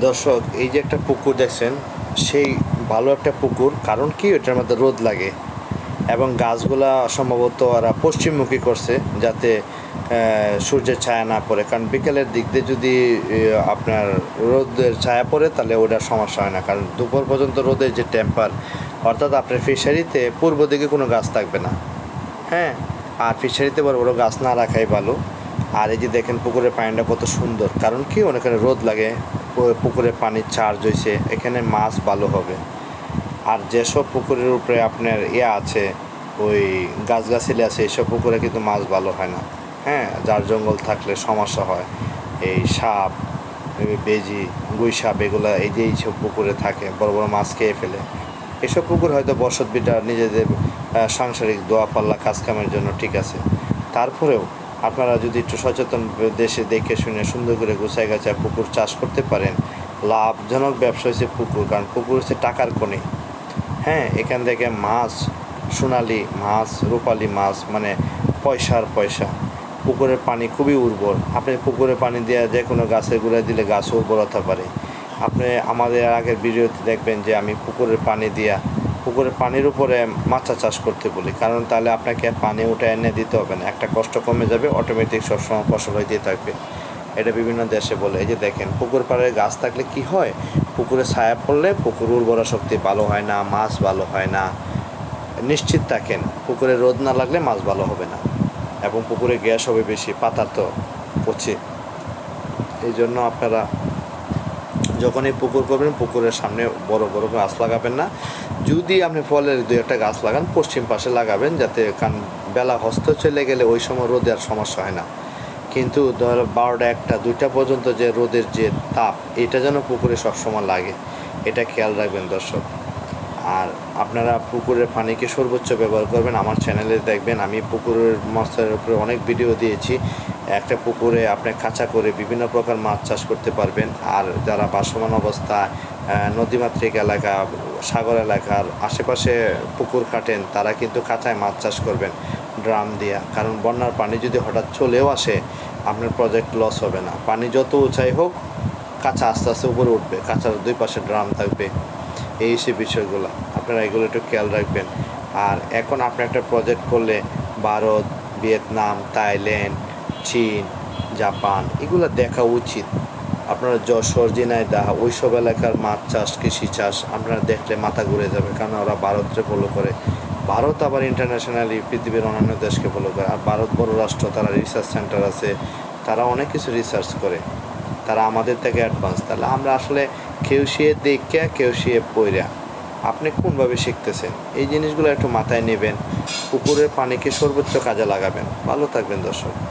দর্শক, এই যে একটা পুকুর দেখছেন, সেই ভালো একটা পুকুর, কারণ কি? ওটার মধ্যে রোদ লাগে এবং গাছগুলা সম্ভবত ওরা পশ্চিমমুখী করছে যাতে সূর্যের ছায়া না পড়ে। কারণ বিকেলের দিক দিয়ে যদি আপনার রোদের ছায়া পড়ে, তাহলে ওটার সমস্যা হয় না। কারণ দুপুর পর্যন্ত রোদের যে টেম্পার অর্থাৎ আপনার ফিশারিতে পূর্ব দিকে কোনো গাছ থাকবে না। হ্যাঁ? আর ফিশারিতে বড় বড় গাছ না রাখাই ভালো। আর এই যে দেখেন পুকুরের পানিটা কত সুন্দর। কারণ কি? ওখানে রোদ লাগে। পু- পুকুরের পানি চার্জ হয়েছে এখানে মাছ ভালো হবে। আর যেসব পুকুরের উপরে আপনার ইয়ে আছে, ওই গাছগাছালি আছে এইসব পুকুরে কিন্তু মাছ ভালো হয় না। হ্যাঁ যার জঙ্গল থাকলে সমস্যা হয়। এই সাপ বেজি, গুই সাপ, এগুলো এই যে এইসব পুকুরে থাকে, বড় বড় মাছ খেয়ে ফেলে। এসব পুকুর হয়তো বসত বিটা নিজেদের সাংসারিক দোয়া পাল্লা কাজ কামের জন্য ঠিক আছে। তারপরেও আপনারা যদি একটু সচেতন দেশে দেখে শুনে সুন্দর করে গুছায় গাছায় পুকুর চাষ করতে পারেন, লাভজনক ব্যবসা হচ্ছে পুকুর, কারণ পুকুর হচ্ছে টাকার কোণে। হ্যাঁ এখান থেকে মাছ, সোনালি মাছ, রূপালি মাছ মানে পয়সার পয়সা। পুকুরের পানি খুবই উর্বর। আপনি পুকুরে পানি দেওয়া যে কোনো গাছের গোড়ায় দিলে গাছও উর্বর হতে পারে আপনি আমাদের আগের ভিডিওতে দেখবেন যে আমি পুকুরের পানি দিয়া পুকুরের পানির উপরে মাছা চাষ করতে বলি। কারণ তাহলে আপনাকে পানি উঠে এনে দিতে হবে না। একটা কষ্ট কমে যাবে অটোমেটিক সবসময় ফসল হইতে থাকবে। এটা বিভিন্ন দেশে বলে। এই যে দেখেন, পুকুর পাড়ে গাছ থাকলে কি হয়? পুকুরে ছায়া পড়লে পুকুর উর্বরা শক্তি ভালো হয় না, মাছ ভালো হয় না। নিশ্চিত থাকেন, পুকুরে রোদ না লাগলে মাছ ভালো হবে না। এবং পুকুরে গ্যাস হবে বেশি, পাতা তো পচে। এই জন্য আপনারা যখনই পুকুর করবেন, পুকুরের সামনে বড় বড় গাছ লাগাবেন না। যদি আপনি ফলের দু একটা গাছ লাগান, পশ্চিম পাশে লাগাবেন যাতে কারণ বেলা হস্ত চলে গেলে ওই সময় রোদে আর সমস্যা হয় না। কিন্তু ধর বারোটা একটা, দুইটা পর্যন্ত যে রোদের যে তাপ, এটা যেন পুকুরে সবসময় লাগে। এটা খেয়াল রাখবেন দর্শক। আর আপনারা পুকুরের পানিকে সর্বোচ্চ ব্যবহার করবেন। আমার চ্যানেলে দেখবেন আমি পুকুরের মাছের উপরে অনেক ভিডিও দিয়েছি। একটা পুকুরে আপনি কাঁচা করে বিভিন্ন প্রকার মাছ চাষ করতে পারবেন। আর যারা বাসমান অবস্থা নদীমাতৃক এলাকা, সাগর এলাকার আশেপাশে পুকুর কাটেন, তারা কিন্তু কাঁচায় মাছ চাষ করবেন ড্রাম দিয়া। কারণ বন্যার পানি যদি হঠাৎ চলেও আসে, আপনার প্রজেক্ট লস হবে না। পানি যত উঁচাই হোক, কাঁচা আস্তে আস্তে উপরে উঠবে। কাঁচার দুই পাশে ড্রাম থাকবে। এই সে বিষয়গুলো। আপনারা এগুলো একটু খেয়াল রাখবেন। আর এখন আপনি একটা প্রজেক্ট করলে ভারত, ভিয়েতনাম, থাইল্যান্ড, চীন, জাপান, এগুলো দেখা উচিত। আপনারা যশোর, ঝিনাইদহ, ওইসব এলাকার মাছ চাষ, কৃষি চাষ আপনারা দেখলে মাথা ঘুরে যাবে, কারণ ওরা ভারতকে ফলো করে। ভারত আবার ইন্টারন্যাশনালি পৃথিবীর অন্যান্য দেশকে ফলো করে। আর ভারত বড় রাষ্ট্র, তারা রিসার্চ সেন্টার আছে, তারা অনেক কিছু রিসার্চ করে। তারা আমাদের থেকে অ্যাডভান্স তাহলে আমরা আসলে কেউ সে দেখে কেউ সে পইরা। আপনি কোনভাবে শিখতেছেন? এই জিনিসগুলো একটু মাথায় নেবেন। পুকুরের পানিকে সর্বোচ্চ কাজে লাগাবেন। ভালো থাকবেন, দর্শক।